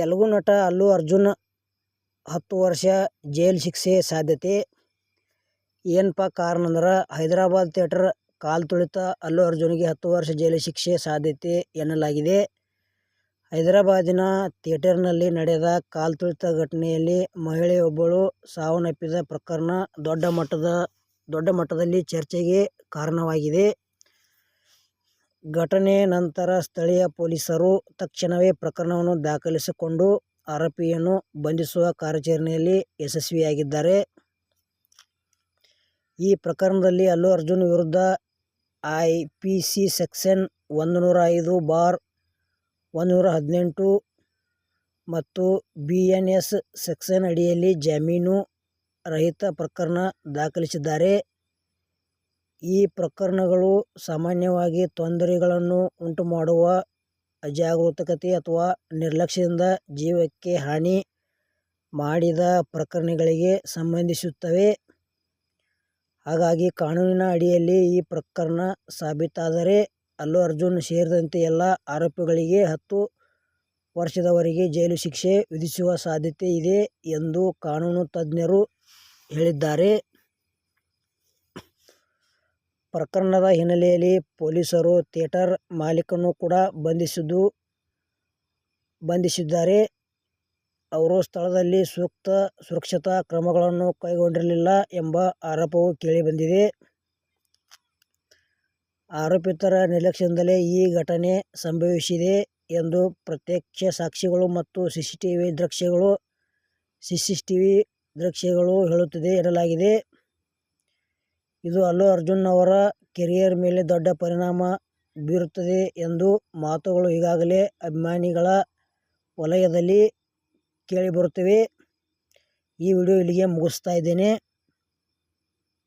ತೆಲುಗು ನಟ ಅಲ್ಲು ಅರ್ಜುನ್ ಹತ್ತು ವರ್ಷ ಜೈಲು ಶಿಕ್ಷೆ ಸಾಧ್ಯತೆ. ಏನಪ್ಪ ಕಾರಣ ಅಂದ್ರೆ ಹೈದರಾಬಾದ್ ಥಿಯೇಟರ್ ಕಾಲು ತುಳಿತ ಅಲ್ಲು ಅರ್ಜುನ್ಗೆ ಹತ್ತು ವರ್ಷ ಜೈಲು ಶಿಕ್ಷೆ ಸಾಧ್ಯತೆ ಎನ್ನಲಾಗಿದೆ. ಹೈದರಾಬಾದಿನ ಥಿಯೇಟರ್ನಲ್ಲಿ ನಡೆದ ಕಾಲು ತುಳಿತ ಘಟನೆಯಲ್ಲಿ ಮಹಿಳೆಯೊಬ್ಬಳು ಸಾವನ್ನಪ್ಪಿದ ಪ್ರಕರಣ ದೊಡ್ಡ ಮಟ್ಟದ, ದೊಡ್ಡ ಮಟ್ಟದಲ್ಲಿ ಚರ್ಚೆಗೆ ಕಾರಣವಾಗಿದೆ. ಘಟನೆ ನಂತರ ಸ್ಥಳೀಯ ಪೊಲೀಸರು ತಕ್ಷಣವೇ ಪ್ರಕರಣವನ್ನು ದಾಖಲಿಸಿಕೊಂಡು ಆರೋಪಿಯನ್ನು ಬಂಧಿಸುವ ಕಾರ್ಯಾಚರಣೆಯಲ್ಲಿ ಯಶಸ್ವಿಯಾಗಿದ್ದಾರೆ. ಈ ಪ್ರಕರಣದಲ್ಲಿ ಅಲ್ಲು ಅರ್ಜುನ್ ವಿರುದ್ಧ ಐಪಿಸಿ ಸೆಕ್ಷನ್ ಒಂದು ನೂರ ಐದು ಬಾರ್ ಒಂದು ನೂರ ಹದಿನೆಂಟು ಮತ್ತು ಬಿಎನ್ಎಸ್ ಸೆಕ್ಷನ್ ಅಡಿಯಲ್ಲಿ ಜಾಮೀನು ರಹಿತ ಪ್ರಕರಣ ದಾಖಲಿಸಿದ್ದಾರೆ. ಈ ಪ್ರಕರಣಗಳು ಸಾಮಾನ್ಯವಾಗಿ ತೊಂದರೆಗಳನ್ನು ಉಂಟುಮಾಡುವ ಅಜಾಗರೂಕತೆ ಅಥವಾ ನಿರ್ಲಕ್ಷ್ಯದಿಂದ ಜೀವಕ್ಕೆ ಹಾನಿ ಮಾಡಿದ ಪ್ರಕರಣಗಳಿಗೆ ಸಂಬಂಧಿಸುತ್ತವೆ. ಹಾಗಾಗಿ ಕಾನೂನಿನ ಅಡಿಯಲ್ಲಿ ಈ ಪ್ರಕರಣ ಸಾಬೀತಾದರೆ ಅಲ್ಲು ಅರ್ಜುನ್ ಸೇರಿದಂತೆ ಎಲ್ಲ ಆರೋಪಿಗಳಿಗೆ ಹತ್ತು ವರ್ಷದವರೆಗೆ ಜೈಲು ಶಿಕ್ಷೆ ವಿಧಿಸುವ ಸಾಧ್ಯತೆ ಇದೆ ಎಂದು ಕಾನೂನು ತಜ್ಞರು ಹೇಳಿದ್ದಾರೆ. ಪ್ರಕರಣದ ಹಿನ್ನೆಲೆಯಲ್ಲಿ ಪೊಲೀಸರು ಥಿಯೇಟರ್ ಮಾಲೀಕನನ್ನು ಕೂಡ ಬಂಧಿಸಿದ್ದು, ಬಂಧಿಸಿದ್ದಾರೆ. ಅವರು ಸ್ಥಳದಲ್ಲಿ ಸೂಕ್ತ ಸುರಕ್ಷತಾ ಕ್ರಮಗಳನ್ನು ಕೈಗೊಂಡಿರಲಿಲ್ಲ ಎಂಬ ಆರೋಪವೂ ಕೇಳಿಬಂದಿದೆ. ಆರೋಪಿತರ ನಿರ್ಲಕ್ಷ್ಯದಿಂದಲೇ ಈ ಘಟನೆ ಸಂಭವಿಸಿದೆ ಎಂದು ಪ್ರತ್ಯಕ್ಷ ಸಾಕ್ಷಿಗಳು ಮತ್ತು ಸಿಸಿಟಿವಿ ದೃಶ್ಯಗಳು ಸಿಸಿಟಿವಿ ದೃಶ್ಯಗಳು ಹೇಳುತ್ತಿದೆ ಎನ್ನಲಾಗಿದೆ. ಇದು ಅಲ್ಲು ಅರ್ಜುನ್ ಅವರ ಕೆರಿಯರ್ ಮೇಲೆ ದೊಡ್ಡ ಪರಿಣಾಮ ಬೀರುತ್ತದೆ ಎಂದು ಮಾತುಗಳು ಈಗಾಗಲೇ ಅಭಿಮಾನಿಗಳ ವಲಯದಲ್ಲಿ ಕೇಳಿಬರುತ್ತಿವೆ. ಈ ವಿಡಿಯೋ ಇಲ್ಲಿಗೆ ಮುಗಿಸ್ತಾ ಇದ್ದೇನೆ.